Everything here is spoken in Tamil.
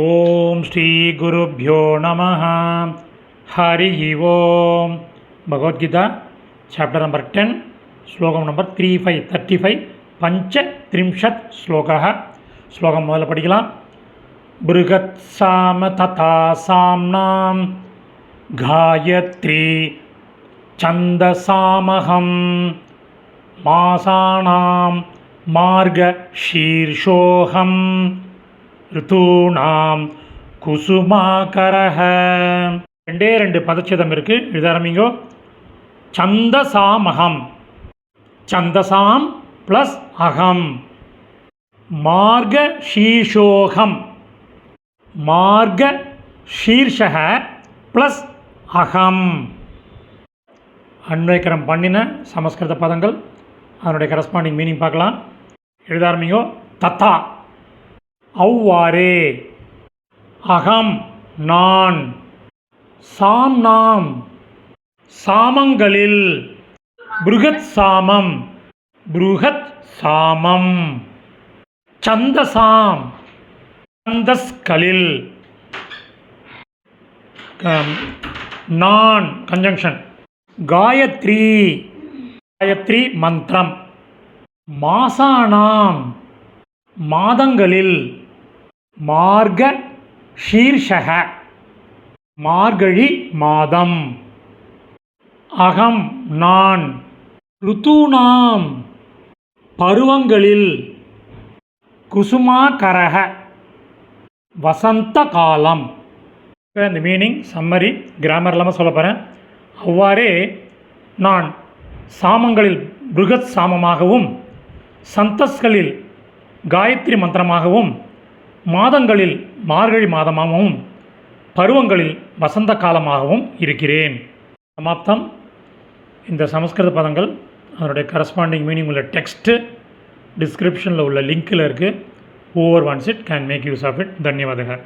ஓம் ஸ்ரீ குருப்யோ நம ஹரி ஓம் பகவத்கீதா சாப்டர் நம்பர் டென் ஸ்லோகம் number three five thirty five பஞ்ச த்ரிம்ஷத் ஸ்லோகா ஸ்லோகம் முதல்ல படிக்கலாம்। பிருகத் சாம ததா சாம்னாம் காயத்ரி சந்தசாமகம் மாசானாம் மார்க ஷீர்ஷோகம் ரிதூணாம் குசுமாகரக ரெண்டே ரெண்டு பதச்சேதம் இருக்குது எழுத ஆரம்பிங்கோ சந்தசாமகம். சந்தசாம் ப்ளஸ் அகம். மார்க ஷீஷோகம் மார்க ஷீர்ஷக ப்ளஸ் அகம். அன்வைக்கரம் பண்ணின சமஸ்கிருத பதங்கள். அதனுடைய கரஸ்பாண்டிங் மீனிங் பார்க்கலாம். எழுத ஆரம்பிங்கோ தத்தா. அவ்வாறே. அகம் நான். சாம் நாம். சாமங்களில். புருகத் சாமம். புருகத் சாமம். சந்தசாம். சந்தஸ்களில். நான். கன்ஜங்ஷன். காயத்ரி. காயத்ரி மந்திரம். மாசானாம். மாதங்களில். மார்க ஷீர்ஷக மார்கழி மாதம். அகம் நான் ருத்துனாம் பருவங்களில் குசுமாகரக வசந்த காலம் இப்போ இந்த மீனிங் சம்மரி கிராமர் இல்லாமல் சொல்ல போகிறேன் அவ்வாறே நான் சாமங்களில் பிருகத் சாமமாகவும் சந்தஸ்களில் காயத்ரி மந்திரமாகவும் மாதங்களில் மார்கழி மாதமாகவும் பருவங்களில் வசந்த காலமாகவும் இருக்கிறேன். சமாப்தம். இந்த சமஸ்கிருத பதங்கள் அதனுடைய கரஸ்பாண்டிங் மீனிங் உள்ள டெக்ஸ்ட்டு டிஸ்கிரிப்ஷனில் உள்ள லிங்க்கில் இருக்குது over once it can make use of it தன்யவாதகர்